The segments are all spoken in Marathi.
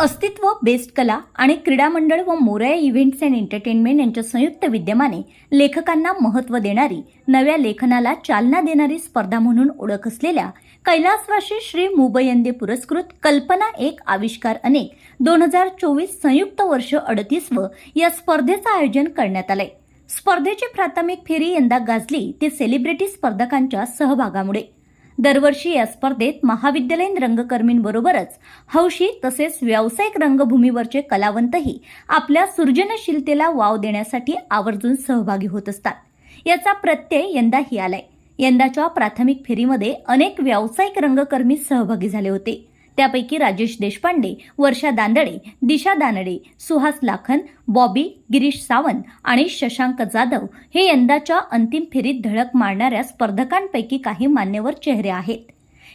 अस्तित्व बेस्ट कला आणि क्रीडा मंडळ व मोरया इव्हेंट्स अँड एंटरटेनमेंट यांच्या संयुक्त विद्यमाने लेखकांना महत्त्व देणारी नव्या लेखनाला चालना देणारी स्पर्धा म्हणून ओळख असलेल्या कैलासवाशी श्री मुबयंदे पुरस्कृत कल्पना एक आविष्कार अनेक दोन हजार चोवीस संयुक्त वर्ष अडतीसव या स्पर्धेचं आयोजन करण्यात आलंय. स्पर्धेची प्राथमिक फेरी यंदा गाजली ते सेलिब्रिटी स्पर्धकांच्या सहभागामुळे. दरवर्षी या स्पर्धेत महाविद्यालयीन रंगकर्मींबरोबरच हौशी तसेच व्यावसायिक रंगभूमीवरचे कलावंतही आपल्या सृजनशीलतेला वाव देण्यासाठी आवर्जून सहभागी होत असतात. याचा प्रत्यय यंदाही आलाय. यंदाच्या प्राथमिक फेरीमध्ये अनेक व्यावसायिक रंगकर्मी सहभागी झाले होते. त्यापैकी राजेश देशपांडे वर्षा दांदडे दिशा दानडे सुहास लाखन बॉबी गिरीश सावंत आणि शशांक जाधव हे यंदाच्या अंतिम फेरीत धडक मारणाऱ्या स्पर्धकांपैकी काही मान्यवर चेहरे आहेत.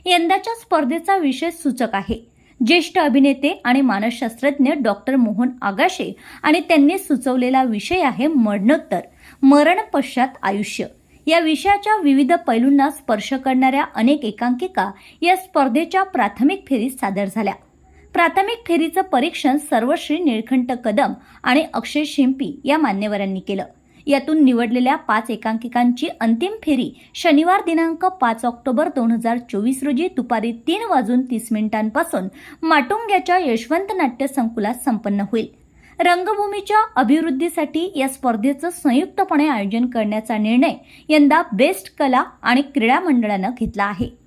यंदाच्या स्पर्धेचा विषय सूचक आहे. ज्येष्ठ अभिनेते आणि मानसशास्त्रज्ञ डॉक्टर मोहन आगाशे आणि त्यांनी सुचवलेला विषय आहे मरणोत्तर मरण पश्चात आयुष्य. या विषयाच्या विविध पैलूंना स्पर्श करणाऱ्या अनेक एकांकिका या स्पर्धेच्या प्राथमिक फेरीत सादर झाल्या. प्राथमिक फेरीचं परीक्षण सर्वश्री निळखंठ कदम आणि अक्षय शिंपी या मान्यवरांनी केलं. यातून निवडलेल्या पाच एकांकिकांची अंतिम फेरी शनिवार दिनांक पाच ऑक्टोबर दोन हजार चोवीस रोजी दुपारी तीन वाजून तीस मिनिटांपासून माटुंग्याच्या यशवंत नाट्य संकुलात संपन्न होईल. रंगभूमीच्या अभिवृद्धीसाठी या स्पर्धेचं संयुक्तपणे आयोजन करण्याचा निर्णय यंदा बेस्ट कला आणि क्रीडा मंडळानं घेतला आहे.